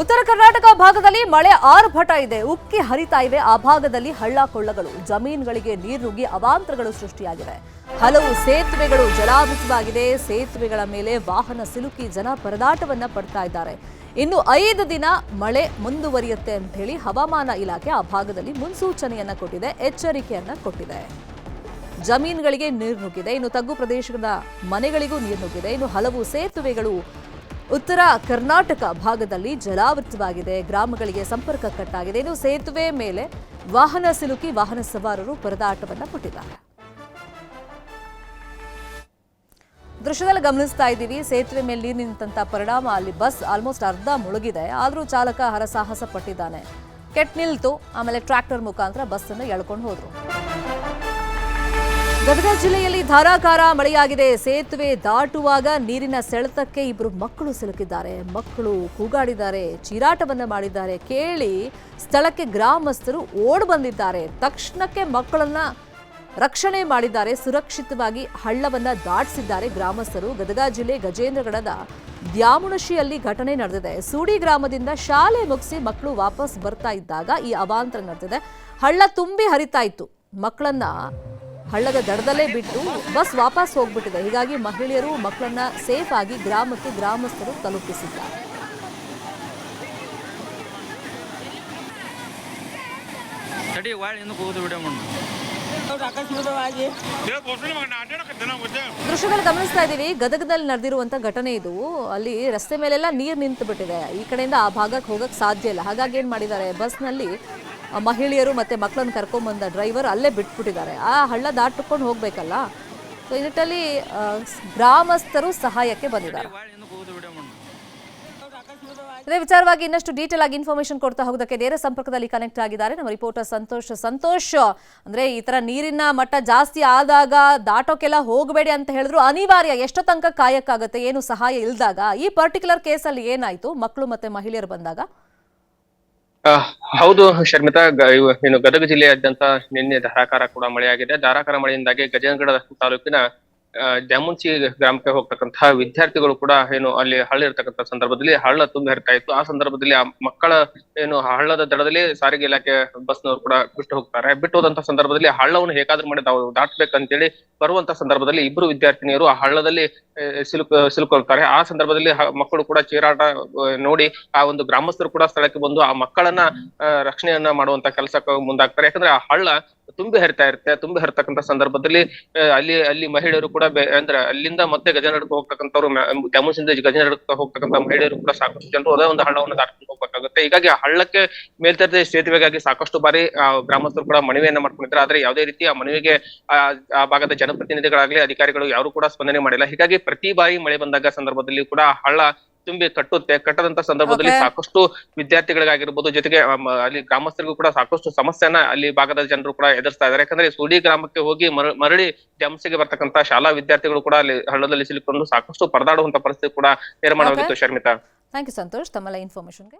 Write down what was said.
ಉತ್ತರ ಕರ್ನಾಟಕ ಭಾಗದಲ್ಲಿ ಮಳೆ ಆರ್ಭಟ ಇದೆ. ಉಕ್ಕಿ ಹರಿತಾ ಇವೆ. ಆ ಭಾಗದಲ್ಲಿ ಹಳ್ಳ ಕೊಳ್ಳಗಳು, ಜಮೀನುಗಳಿಗೆ ನೀರು ನುಗ್ಗಿ ಅವಾಂತರಗಳು ಸೃಷ್ಟಿಯಾಗಿವೆ. ಹಲವು ಸೇತುವೆಗಳು ಜಲಾವೃತವಾಗಿದೆ. ಸೇತುವೆಗಳ ಮೇಲೆ ವಾಹನ ಸಿಲುಕಿ ಜನ ಪರದಾಟವನ್ನ ಪಡ್ತಾ ಇದ್ದಾರೆ. ಇನ್ನು ಐದು ದಿನ ಮಳೆ ಮುಂದುವರಿಯುತ್ತೆ ಅಂತ ಹೇಳಿ ಹವಾಮಾನ ಇಲಾಖೆ ಆ ಭಾಗದಲ್ಲಿ ಮುನ್ಸೂಚನೆಯನ್ನ ಕೊಟ್ಟಿದೆ. ಎಚ್ಚರಿಕೆಯನ್ನ ಕೊಟ್ಟಿದೆ. ಜಮೀನುಗಳಿಗೆ ನೀರು ನುಗ್ಗಿದೆ. ಇನ್ನು ತಗ್ಗು ಪ್ರದೇಶದ ಮನೆಗಳಿಗೂ ನೀರು ನುಗ್ಗಿದೆ. ಇನ್ನು ಹಲವು ಸೇತುವೆಗಳು ಉತ್ತರ ಕರ್ನಾಟಕ ಭಾಗದಲ್ಲಿ ಜಲಾವೃತವಾಗಿದೆ. ಗ್ರಾಮಗಳಿಗೆ ಸಂಪರ್ಕ ಕಟ್ಟಾಗಿದೆ. ಇನ್ನು ಸೇತುವೆ ಮೇಲೆ ವಾಹನ ಸಿಲುಕಿ ವಾಹನ ಸವಾರರು ಪರದಾಟವನ್ನು ಪಟ್ಟಿದ್ದಾರೆ ದೃಶ್ಯದಲ್ಲಿ ಗಮನಿಸ್ತಾ ಇದ್ದೀವಿ. ಸೇತುವೆ ಮೇಲೆ ನೀರು ನಿಂತಹ ಪರಿಣಾಮ. ಅಲ್ಲಿ ಬಸ್ ಆಲ್ಮೋಸ್ಟ್ ಅರ್ಧ ಮುಳುಗಿದೆ. ಆದರೂ ಚಾಲಕ ಹರಸಾಹಸ ಪಟ್ಟಿದ್ದಾನೆ. ಕೆಟ್ ನಿಲ್ತು. ಆಮೇಲೆ ಟ್ರ್ಯಾಕ್ಟರ್ ಮುಖಾಂತರ ಬಸ್ ಅನ್ನು ಎಳ್ಕೊಂಡು ಹೋದ್ರು. ಗದಗ ಜಿಲ್ಲೆಯಲ್ಲಿ ಧಾರಾಕಾರ ಮಳೆಯಾಗಿದೆ. ಸೇತುವೆ ದಾಟುವಾಗ ನೀರಿನ ಸೆಳೆತಕ್ಕೆ ಇಬ್ಬರು ಮಕ್ಕಳು ಸಿಲುಕಿದ್ದಾರೆ. ಮಕ್ಕಳು ಕೂಗಾಡಿದ್ದಾರೆ. ಚೀರಾಟವನ್ನು ಮಾಡಿದ್ದಾರೆ. ಕೇಳಿ ಸ್ಥಳಕ್ಕೆ ಗ್ರಾಮಸ್ಥರು ಓಡ್ ಬಂದಿದ್ದಾರೆ. ತಕ್ಷಣಕ್ಕೆ ಮಕ್ಕಳನ್ನ ರಕ್ಷಣೆ ಮಾಡಿದ್ದಾರೆ. ಸುರಕ್ಷಿತವಾಗಿ ಹಳ್ಳವನ್ನ ದಾಟಿಸಿದ್ದಾರೆ ಗ್ರಾಮಸ್ಥರು. ಗದಗ ಜಿಲ್ಲೆ ಗಜೇಂದ್ರಗಡದ ದ್ಯಾಮುಣಶಿಯಲ್ಲಿ ಘಟನೆ ನಡೆದಿದೆ. ಸೂಡಿ ಗ್ರಾಮದಿಂದ ಶಾಲೆ ಮುಗಿಸಿ ಮಕ್ಕಳು ವಾಪಸ್ ಬರ್ತಾ ಇದ್ದಾಗ ಈ ಅವಾಂತರ ನಡೆದಿದೆ. ಹಳ್ಳ ತುಂಬಿ ಹರಿತಾ ಇತ್ತು. ಮಕ್ಕಳನ್ನ ಹಳ್ಳದ ದಡದಲ್ಲೇ ಬಿಟ್ಟು ಬಸ್ ವಾಪಸ್ ಹೋಗ್ಬಿಟ್ಟಿದೆ. ಹೀಗಾಗಿ ಮಹಿಳೆಯರು ಮಕ್ಕಳನ್ನ ಸೇಫ್ ಆಗಿ ಗ್ರಾಮಕ್ಕೆ ಗ್ರಾಮಸ್ಥರು ತಲುಪಿಸಿದ್ದಾರೆ. ದೃಶ್ಯಗಳು ಗಮನಿಸ್ತಾ ಇದ್ದೀವಿ. ಗದಗದಲ್ಲಿ ನಡೆದಿರುವಂತ ಘಟನೆ ಇದು. ಅಲ್ಲಿ ರಸ್ತೆ ಮೇಲೆಲ್ಲ ನೀರು ನಿಂತು ಬಿಟ್ಟಿದೆ ಈ ಕಡೆಯಿಂದ ಆ ಭಾಗಕ್ಕೆ ಹೋಗಕ್ ಸಾಧ್ಯ ಇಲ್ಲ. ಹಾಗಾಗಿ ಏನ್ ಮಾಡಿದ್ದಾರೆ? ಬಸ್ನಲ್ಲಿ ಮಹಿಳೆಯರು ಮತ್ತೆ ಮಕ್ಕಳನ್ನು ಕರ್ಕೊಂಬಂದ ಡ್ರೈವರ್ ಅಲ್ಲೇ ಬಿಟ್ಬಿಟ್ಟಿದ್ದಾರೆ. ಆ ಹಳ್ಳ ದಾಟಿಕೊಂಡು ಹೋಗಬೇಕಲ್ಲ? ಸೊ ಈ ಗ್ರಾಮಸ್ಥರು ಸಹಾಯಕ್ಕೆ ಬಂದಿದ್ದಾರೆ. ಇದೇ ವಿಚಾರವಾಗಿ ಇನ್ನಷ್ಟು ಡೀಟೇಲ್ ಆಗಿ ಇನ್ಫಾರ್ಮೇಶನ್ ಕೊಡ್ತಾ ಹೋಗೋದಕ್ಕೆ ನೇರ ಸಂಪರ್ಕದಲ್ಲಿ ಕನೆಕ್ಟ್ ಆಗಿದ್ದಾರೆ ನಮ್ಮ ರಿಪೋರ್ಟರ್ ಸಂತೋಷ್. ಸಂತೋಷ್, ಅಂದ್ರೆ ಈ ತರ ನೀರಿನ ಮಟ್ಟ ಜಾಸ್ತಿ ಆದಾಗ ದಾಟೋಕೆಲ್ಲ ಹೋಗಬೇಡಿ ಅಂತ ಹೇಳಿದ್ರು. ಅನಿವಾರ್ಯ ಎಷ್ಟೋ ತನಕ ಕಾಯಕ್ಕಾಗತ್ತೆ? ಏನು ಸಹಾಯ ಇಲ್ದಾಗ? ಈ ಪರ್ಟಿಕ್ಯುಲರ್ ಕೇಸಲ್ಲಿ ಏನಾಯ್ತು? ಮಕ್ಕಳು ಮತ್ತೆ ಮಹಿಳೆಯರು ಬಂದಾಗ? ಹೌದು ಶರ್ಮಿತಾ ಏನು ಗದಗ ಜಿಲ್ಲೆಯಾದ್ಯಂತ ನಿನ್ನೆ ಧಾರಾಕಾರ ಕೂಡ ಮಳೆಯಾಗಿದೆ. ಧಾರಾಕಾರ ಮಳೆಯಿಂದಾಗಿ ಗಜೇಂದ್ರಗಡ ತಾಲೂಕಿನ ದ್ಯಾಮುನ್ಸಿ ಗ್ರಾಮಕ್ಕೆ ಹೋಗ್ತಕ್ಕಂತಹ ವಿದ್ಯಾರ್ಥಿಗಳು ಕೂಡ ಏನು ಅಲ್ಲಿ ಹಳ್ಳ ಇರ್ತಕ್ಕಂಥ ಸಂದರ್ಭದಲ್ಲಿ ಹಳ್ಳ ತುಂಬಿ ಹರಿತಾ ಇತ್ತು. ಆ ಸಂದರ್ಭದಲ್ಲಿ ಆ ಮಕ್ಕಳ ಏನು ಹಳ್ಳದ ದಡದಲ್ಲಿ ಸಾರಿಗೆ ಇಲಾಖೆ ಬಸ್ನವರು ಕೂಡ ಬಿಟ್ಟು ಹೋಗ್ತಾರೆ. ಬಿಟ್ಟು ಹೋದಂತ ಸಂದರ್ಭದಲ್ಲಿ ಹಳ್ಳವನ್ನು ಹೇಗಾದ್ರೂ ಮಾಡಿ ತಾವು ದಾಟ್ಬೇಕಂತೇಳಿ ಬರುವಂತ ಸಂದರ್ಭದಲ್ಲಿ ಇಬ್ರು ವಿದ್ಯಾರ್ಥಿನಿಯರು ಆ ಹಳ್ಳದಲ್ಲಿ ಸಿಲುಕ್ ಸಿಲುಕ, ಸಿಲುಕೊಳ್ತಾರೆ. ಆ ಸಂದರ್ಭದಲ್ಲಿ ಮಕ್ಕಳು ಕೂಡ ಚೀರಾಟ ನೋಡಿ ಆ ಒಂದು ಗ್ರಾಮಸ್ಥರು ಕೂಡ ಸ್ಥಳಕ್ಕೆ ಬಂದು ಆ ಮಕ್ಕಳನ್ನ ರಕ್ಷಣೆಯನ್ನ ಮಾಡುವಂತ ಕೆಲಸಕ್ಕೆ ಮುಂದಾಗ್ತಾರೆ. ಯಾಕಂದ್ರೆ ಆ ಹಳ್ಳ ತುಂಬಿ ಹರಿತಾ ಇರುತ್ತೆ. ತುಂಬಿ ಹರಿತಕ್ಕಂತ ಸಂದರ್ಭದಲ್ಲಿ ಅಲ್ಲಿ ಅಲ್ಲಿ ಮಹಿಳೆಯರು ಕೂಡ ಅಂದ್ರೆ ಅಲ್ಲಿಂದ ಮತ್ತೆ ಗಜನಡಕ್ಕೆ ಹೋಗ್ತಕ್ಕಂಥವ್ರು ಡ್ಯಾಮುಸಿಂದ ಗಜನಡಕ್ಕೆ ಹೋಗ್ತಕ್ಕಂಥ ಮಹಿಳೆಯರು ಕೂಡ ಸಾಕಷ್ಟು ಜನರು ಅದೇ ಒಂದು ಹಳ್ಳವನ್ನು ದಾಟ್ಕೊಂಡು ಹೋಗ್ಬೇಕಾಗುತ್ತೆ. ಹೀಗಾಗಿ ಹಳ್ಳಕ್ಕೆ ಮೇಲ್ದರ್ಜೆ ಸೇತುವೆಗಾಗಿ ಸಾಕಷ್ಟು ಬಾರಿ ಗ್ರಾಮಸ್ಥರು ಕೂಡ ಮನವಿಯನ್ನ ಮಾಡ್ಕೊಂಡಿದ್ದಾರೆ. ಆದ್ರೆ ಯಾವುದೇ ರೀತಿ ಆ ಮನವಿಗೆ, ಆ ಭಾಗದ ಜನಪ್ರತಿನಿಧಿಗಳಾಗ್ಲಿ ಅಧಿಕಾರಿಗಳು ಯಾರು ಕೂಡ ಸ್ಪಂದನೆ ಮಾಡಿಲ್ಲ. ಹೀಗಾಗಿ ಪ್ರತಿ ಬಾರಿ ಮಳೆ ಬಂದಾಗ ಸಂದರ್ಭದಲ್ಲಿ ಕೂಡ ಹಳ್ಳ ತುಂಬಿ ಕಟ್ಟುತ್ತೆ. ಕಟ್ಟದಂತ ಸಂದರ್ಭದಲ್ಲಿ ಸಾಕಷ್ಟು ವಿದ್ಯಾರ್ಥಿಗಳಿಗಾಗಿರ್ಬೋದು ಜೊತೆಗೆ ಅಲ್ಲಿ ಗ್ರಾಮಸ್ಥರಿಗೂ ಕೂಡ ಸಾಕಷ್ಟು ಸಮಸ್ಯೆನ ಅಲ್ಲಿ ಭಾಗದ ಜನರು ಕೂಡ ಎದುರಿಸ್ತಾ ಇದ್ದಾರೆ. ಯಾಕಂದ್ರೆ ಸೂಡಿ ಗ್ರಾಮಕ್ಕೆ ಹೋಗಿ ಮರ- ಮರಳಿ ಜಂಸಿಗೆ ಬರ್ತಕ್ಕಂತ ಶಾಲಾ ವಿದ್ಯಾರ್ಥಿಗಳು ಕೂಡ ಅಲ್ಲಿ ಹಳ್ಳದಲ್ಲಿ ಸಿಲುಕೊಂಡು ಸಾಕಷ್ಟು ಪರದಾಡುವಂತ ಪರಿಸ್ಥಿತಿ ಕೂಡ ನಿರ್ಮಾಣವಾಗಿತ್ತು ಶರ್ಮಿತಾ. ಥ್ಯಾಂಕ್ ಯು ಸಂತೋಷ್ ತಮ್ಮೆಲ್ಲ ಇನ್ಫಾರ್ಮೇಶನ್ಗೆ